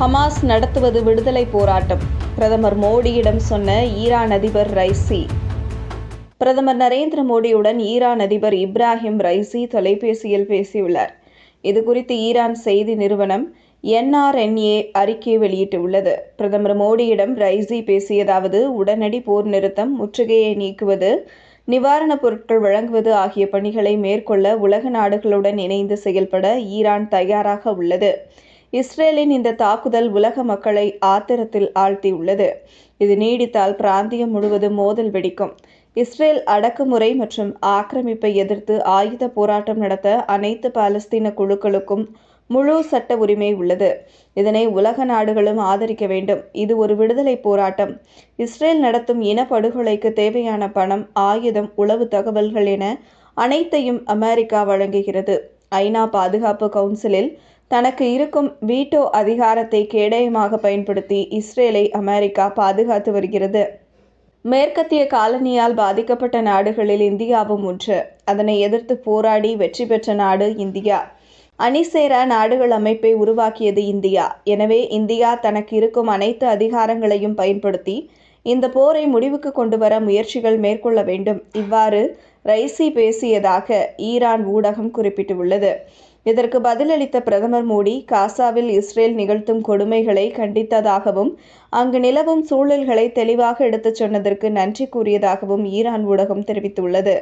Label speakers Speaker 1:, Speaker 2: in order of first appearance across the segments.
Speaker 1: Hamas நடத்துவது விடுதலை போராட்டம். பிரதமர் மோடியிடம் சொன்ன ஈரான் அதிபர் ரைசி. பிரதமர் நரேந்திர மோடியுடன் ஈரான் அதிபர் இப்ராஹிம் ரைசி தொலைபேசியில் பேசியுள்ளார். இதுகுறித்து ஈரான் செய்தி நிறுவனம் என்ஆர்என்ஏ அறிக்கை வெளியிட்டுள்ளது. பிரதமர் மோடியிடம் ரைசி பேசியதாவது உடனடி போர் நிறுத்தம் முற்றுகையை நீக்குவது நிவாரணப் பொருட்கள் வழங்குவது ஆகிய பணிகளை மேற்கொள்ள உலக நாடுகளுடன் இணைந்து செயல்பட ஈரான் தயாராக உள்ளது. இஸ்ரேலின் இந்த தாக்குதல் உலக மக்களை ஆத்திரத்தில் ஆழ்த்தியுள்ளது. இது நீடித்தால் பிராந்தியம் முழுவதும் மோதல் வெடிக்கும். இஸ்ரேல் அடக்குமுறை மற்றும் ஆக்கிரமிப்பை எதிர்த்து ஆயுத போராட்டம் நடத்த அனைத்து பாலஸ்தீன குழுக்களுக்கும் முழு சட்ட உரிமை உள்ளது. இதனை உலக நாடுகளும் ஆதரிக்க வேண்டும். இது ஒரு விடுதலை போராட்டம். இஸ்ரேல் நடத்தும் இனப்படுகொலைக்கு தேவையான பணம் ஆயுதம் உளவு தகவல்கள் என அனைத்தையும் அமெரிக்கா வழங்குகிறது. ஐநா பாதுகாப்பு கவுன்சிலில் தனக்கு இருக்கும் வீட்டோ அதிகாரத்தை கேடயமாக பயன்படுத்தி இஸ்ரேலை அமெரிக்கா பாதுகாத்து வருகிறது. மேற்கத்திய காலனியால் பாதிக்கப்பட்ட நாடுகளில் இந்தியாவும் ஒன்று. அதனை எதிர்த்து போராடி வெற்றி பெற்ற நாடு இந்தியா. அணிசேரா நாடுகள் அமைப்பை உருவாக்கியது இந்தியா. எனவே இந்தியா தனக்கு இருக்கும் அனைத்து அதிகாரங்களையும் பயன்படுத்தி இந்த போரை முடிவுக்கு கொண்டு வர முயற்சிகள் மேற்கொள்ள வேண்டும். இவ்வாறு ரைசி பேசியதாக ஈரான் ஊடகம் குறிப்பிட்டுள்ளது. இதற்கு பதிலளித்த பிரதமர் மோடி காசாவில் இஸ்ரேல் நிகழ்த்தும் கொடுமைகளை கண்டித்ததாகவும் அங்கு நிலவும் சூழல்களை தெளிவாக எடுத்துச் சொன்னதற்கு நன்றி கூறியதாகவும் ஈரான் ஊடகம் தெரிவித்துள்ளது.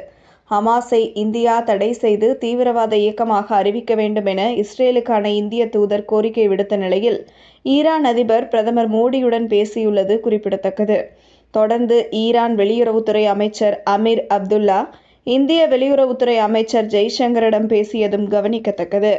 Speaker 1: ஹமாஸை இந்தியா தடை செய்து தீவிரவாத இயக்கமாக அறிவிக்க வேண்டும் என இஸ்ரேலுக்கான இந்திய தூதர் கோரிக்கை விடுத்த நிலையில் ஈரான் அதிபர் பிரதமர் மோடியுடன் பேசியுள்ளது குறிப்பிடத்தக்கது. தொடர்ந்து ஈரான் வெளியுறவுத்துறை அமைச்சர் அமீர் அப்துல்லா இந்திய வெளியுறவுத்துறை அமைச்சர் ஜெய்சங்கரிடம் பேசியதும் கவனிக்கத்தக்கது.